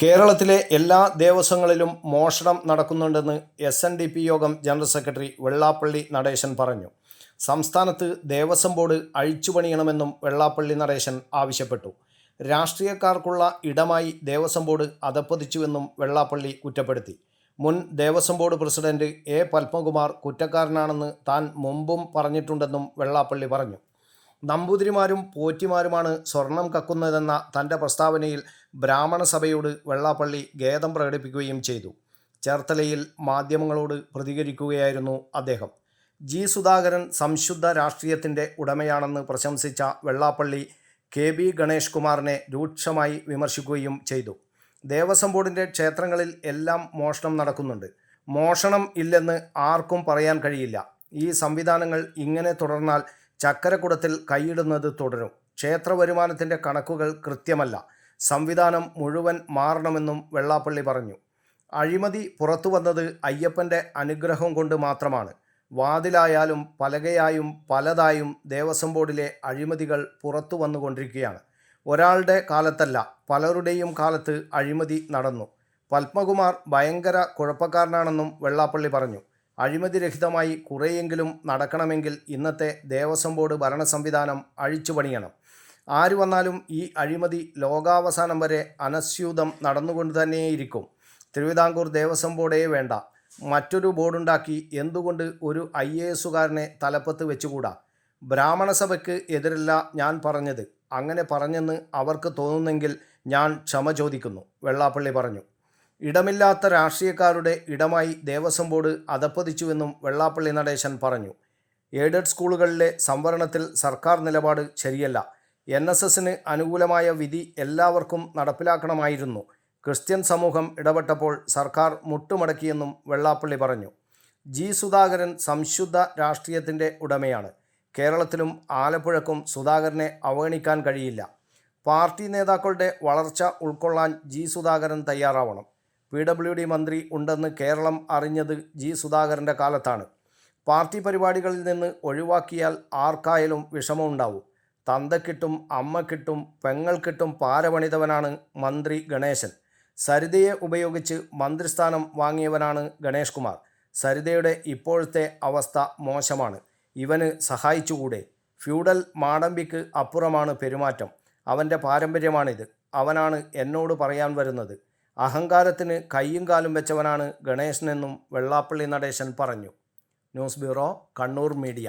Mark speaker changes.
Speaker 1: കേരളത്തിലെ എല്ലാ ദേവസ്വങ്ങളിലും മോഷണം നടക്കുന്നുണ്ടെന്ന് എസ് എൻ ഡി പി യോഗം ജനറൽ സെക്രട്ടറി വെള്ളാപ്പള്ളി നടേശൻ പറഞ്ഞു സംസ്ഥാനത്ത് ദേവസ്വം ബോർഡ് അഴിച്ചുപണിയണമെന്നും വെള്ളാപ്പള്ളി നടേശൻ ആവശ്യപ്പെട്ടു രാഷ്ട്രീയക്കാർക്കുള്ള ഇടമായി ദേവസ്വം ബോർഡ് അതപ്പതിച്ചുവെന്നും വെള്ളാപ്പള്ളി കുറ്റപ്പെടുത്തി മുൻ Devaswom board president A Padmakumar കുറ്റക്കാരനാണെന്ന് താൻ മുമ്പും പറഞ്ഞിട്ടുണ്ടെന്നും വെള്ളാപ്പള്ളി പറഞ്ഞു നമ്പൂതിരിമാരും പോറ്റിമാരുമാണ് സ്വർണം കക്കുന്നതെന്ന തൻ്റെ പ്രസ്താവനയിൽ ബ്രാഹ്മണ സഭയോട് വെള്ളാപ്പള്ളി ഖേദം പ്രകടിപ്പിക്കുകയും ചെയ്തു ചേർത്തലയിൽ മാധ്യമങ്ങളോട് പ്രതികരിക്കുകയായിരുന്നു അദ്ദേഹം ജി സുധാകരൻ സംശുദ്ധ രാഷ്ട്രീയത്തിൻ്റെ ഉടമയാണെന്ന് പ്രശംസിച്ച വെള്ളാപ്പള്ളി കെ ബി ഗണേഷ് കുമാറിനെ രൂക്ഷമായി വിമർശിക്കുകയും ചെയ്തു ദേവസ്വം ബോർഡിൻ്റെ ക്ഷേത്രങ്ങളിൽ എല്ലാം മോഷണം നടക്കുന്നുണ്ട് മോഷണം ഇല്ലെന്ന് ആർക്കും പറയാൻ കഴിയില്ല ഈ സംവിധാനങ്ങൾ ഇങ്ങനെ തുടർന്നാൽ ചക്കരക്കുടത്തിൽ കൈയിടുന്നത് തുടരും ക്ഷേത്ര വരുമാനത്തിൻ്റെ കണക്കുകൾ കൃത്യമല്ല സംവിധാനം മുഴുവൻ മാറണമെന്നും വെള്ളാപ്പള്ളി പറഞ്ഞു അഴിമതി പുറത്തു വന്നത് അയ്യപ്പൻ്റെ അനുഗ്രഹം കൊണ്ട് മാത്രമാണ് വാതിലായാലും പലകയായും പലതായും ദേവസ്വം ബോർഡിലെ അഴിമതികൾ പുറത്തു വന്നുകൊണ്ടിരിക്കുകയാണ് ഒരാളുടെ കാലത്തല്ല പലരുടെയും കാലത്ത് അഴിമതി നടന്നു പത്മകുമാർ ഭയങ്കര കുഴപ്പക്കാരനാണെന്നും വെള്ളാപ്പള്ളി പറഞ്ഞു അഴിമതിരഹിതമായി കുറേയെങ്കിലും നടക്കണമെങ്കിൽ ഇന്നത്തെ ദേവസ്വം ബോർഡ് ഭരണ സംവിധാനം അഴിച്ചുപണിയണം ആര് വന്നാലും ഈ അഴിമതി ലോകാവസാനം വരെ അനസ്യൂതം നടന്നുകൊണ്ട് തന്നെയിരിക്കും തിരുവിതാംകൂർ ദേവസ്വം ബോർഡേ വേണ്ട മറ്റൊരു ബോർഡുണ്ടാക്കി എന്തുകൊണ്ട് ഒരു ഐ എ എസുകാരനെ തലപ്പത്ത് വെച്ചുകൂടാ ബ്രാഹ്മണസഭയ്ക്ക് എതിരല്ല ഞാൻ പറഞ്ഞത് അങ്ങനെ പറഞ്ഞെന്ന് അവർക്ക് തോന്നുന്നെങ്കിൽ ഞാൻ ക്ഷമ ചോദിക്കുന്നു വെള്ളാപ്പള്ളി പറഞ്ഞു ഇടമില്ലാത്ത രാഷ്ട്രീയക്കാരുടെ ഇടമായി ദേവസ്വം ബോർഡ് അതപ്പതിച്ചുവെന്നും വെള്ളാപ്പള്ളി നടേശൻ പറഞ്ഞു എയ്ഡഡ് സ്കൂളുകളിലെ സംവരണത്തിൽ സർക്കാർ നിലപാട് ശരിയല്ല എൻ എസ് എസിന് അനുകൂലമായ വിധി എല്ലാവർക്കും നടപ്പിലാക്കണമായിരുന്നു ക്രിസ്ത്യൻ സമൂഹം ഇടപെട്ടപ്പോൾ സർക്കാർ മുട്ടുമടക്കിയെന്നും വെള്ളാപ്പള്ളി പറഞ്ഞു ജി സുധാകരൻ സംശുദ്ധ രാഷ്ട്രീയത്തിൻ്റെ ഉടമയാണ് കേരളത്തിലും ആലപ്പുഴക്കും സുധാകരനെ അവഗണിക്കാൻ കഴിയില്ല പാർട്ടി നേതാക്കളുടെ വളർച്ച ഉൾക്കൊള്ളാൻ ജി സുധാകരൻ തയ്യാറാവണം പി ഡബ്ല്യു ഡി മന്ത്രി ഉണ്ടെന്ന് കേരളം അറിഞ്ഞത് ജി സുധാകരൻ്റെ കാലത്താണ് പാർട്ടി പരിപാടികളിൽ നിന്ന് ഒഴിവാക്കിയാൽ ആർക്കായാലും വിഷമമുണ്ടാവും തന്തക്കിട്ടും അമ്മക്കിട്ടും പെങ്ങൾക്കിട്ടും പാരപണിതവനാണ് മന്ത്രി ഗണേശൻ സരിതയെ ഉപയോഗിച്ച് മന്ത്രിസ്ഥാനം വാങ്ങിയവനാണ് ഗണേഷ് കുമാർ സരിതയുടെ ഇപ്പോഴത്തെ അവസ്ഥ മോശമാണ് ഇവന് സഹായിച്ചുകൂടെ ഫ്യൂഡൽ മാടമ്പിക്ക് അപ്പുറമാണ് പെരുമാറ്റം അവൻ്റെ പാരമ്പര്യമാണിത് അവനാണ് എന്നോട് പറയാൻ വരുന്നത് അഹങ്കാരത്തിന് കൈയും കാലും വെച്ചവനാണ് ഗണേശനെന്നും വെള്ളാപ്പള്ളി നടേശൻ പറഞ്ഞു ന്യൂസ് ബ്യൂറോ കണ്ണൂർ മീഡിയ